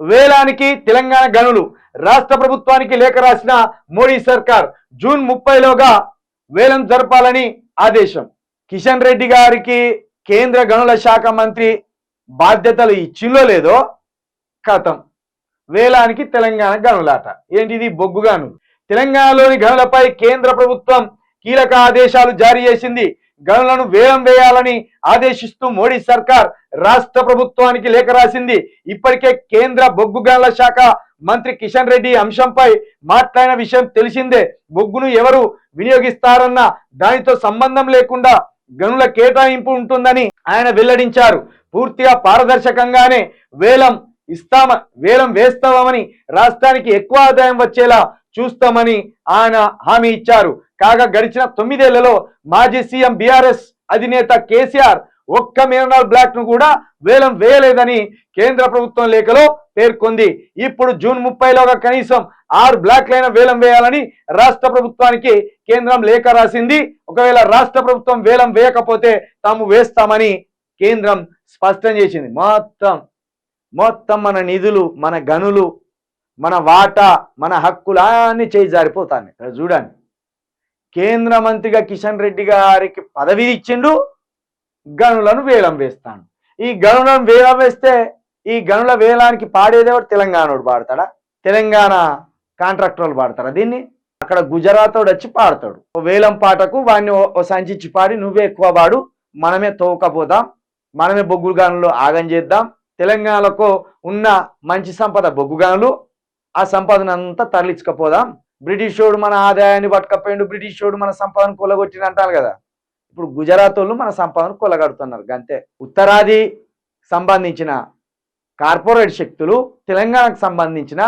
వేలానికి తెలంగాణ గనులు. రాష్ట్ర ప్రభుత్వానికి లేఖ రాసిన మోడీ సర్కార్ జూన్ ముప్పైలోగా వేలం జరపాలని ఆదేశం. కిషన్ రెడ్డి గారికి కేంద్ర గనుల శాఖ మంత్రి బాధ్యతలు ఇచ్చిందో లేదో కథం. వేలానికి తెలంగాణ గనులాట. ఏంటిది? బొగ్గు గనులు తెలంగాణలోని గనులపై కేంద్ర ప్రభుత్వం కీలక ఆదేశాలు జారీ చేసింది గనులను వేలం వేయాలని ఆదేశిస్తూ మోడీ సర్కార్ రాష్ట్ర ప్రభుత్వానికి లేఖ రాసింది. ఇప్పటికే కేంద్ర బొగ్గు గనుల శాఖ మంత్రి కిషన్ రెడ్డి అంశంపై మాట్లాడిన విషయం తెలిసిందే. బొగ్గును ఎవరు వినియోగిస్తారన్న దానితో సంబంధం లేకుండా గనుల కేటాయింపు ఉంటుందని ఆయన వెల్లడించారు. పూర్తిగా పారదర్శకంగానే వేలం ఇస్తామ వేలం వేస్తామని రాష్ట్రానికి ఎక్కువ ఆదాయం వచ్చేలా చూస్తామని ఆయన హామీ ఇచ్చారు. కాగా గడిచిన తొమ్మిదేళ్ళలో మాజీ సీఎం బీఆర్ఎస్ అధినేత కేసీఆర్ ఒక్క మినరల్ బ్లాక్ను కూడా వేలం వేయలేదని కేంద్ర ప్రభుత్వం లేఖలో పేర్కొంది. ఇప్పుడు జూన్ ముప్పైలోగా కనీసం ఆరు బ్లాక్లైన వేలం వేయాలని రాష్ట్ర ప్రభుత్వానికి కేంద్రం లేఖ రాసింది. ఒకవేళ రాష్ట్ర ప్రభుత్వం వేలం వేయకపోతే తాము వేస్తామని కేంద్రం స్పష్టం చేసింది. మొత్తం మొత్తం మన నిధులు మన గనులు మన వాటా మన హక్కులన్నీ చేయి జారిపోతాను ఇక్కడ చూడండి. కేంద్ర మంత్రిగా కిషన్ రెడ్డి గారికి పదవి ఇచ్చిండు గనులను వేలం వేస్తాను ఈ గనులను వేలం వేస్తే ఈ గనుల వేలానికి పాడేదేవాడు తెలంగాణోడు పాడతాడా? తెలంగాణ కాంట్రాక్టర్లు పాడతారా దీన్ని? అక్కడ గుజరాత్ వచ్చి పాడతాడు. ఓ వేలం పాటకు వాడిని ఓ- సంచిచ్చి పాడి నువ్వే ఎక్కువ పాడు మనమే తోకపోదాం మనమే బొగ్గు గనులు ఆగం చేద్దాం తెలంగాణకు ఉన్న మంచి సంపద బొగ్గు గనులు ఆ సంపదను అంతా తరలించకపోదాం. బ్రిటిష్ వాడు మన ఆదాయాన్ని పట్టుకపోయిండు బ్రిటిష్ వాడు మన సంపదను కొలగొట్టిన అంటారు కదా. ఇప్పుడు గుజరాత్ వాళ్ళు మన సంపదను కొలగడుతున్నారు అంతే ఉత్తరాది సంబంధించిన కార్పొరేట్ శక్తులు తెలంగాణకు సంబంధించిన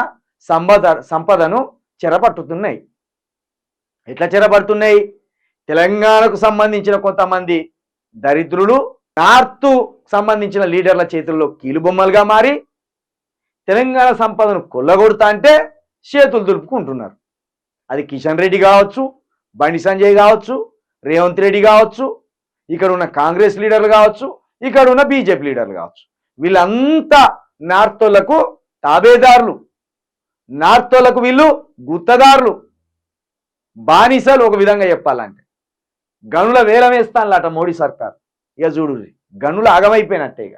సంపద సంపదను చెరపట్టుతున్నాయి. ఎట్లా చెరపడుతున్నాయి? తెలంగాణకు సంబంధించిన కొంతమంది దరిద్రులు నార్త్ సంబంధించిన లీడర్ల చేతుల్లో కీలుబొమ్మలుగా మారి తెలంగాణ సంపదను కొల్లగొడతా అంటే చేతులు దులుపుకుంటున్నారు. అది కిషన్ రెడ్డి కావచ్చు బండి సంజయ్ కావచ్చు రేవంత్ రెడ్డి కావచ్చు ఇక్కడ ఉన్న కాంగ్రెస్ లీడర్లు కావచ్చు ఇక్కడ ఉన్న బీజేపీ లీడర్లు కావచ్చు. వీళ్ళంతా నార్తోళ్ళకు తాబేదారులు. నార్తోళ్ళకు వీళ్ళు గుత్తదారులు. బానిసలు ఒక విధంగా చెప్పాలంటే. గనుల వేలం వేస్తానులట మోడీ సర్కార్. ఇక చూడు గనులు ఆగమైపోయినట్టే ఇక.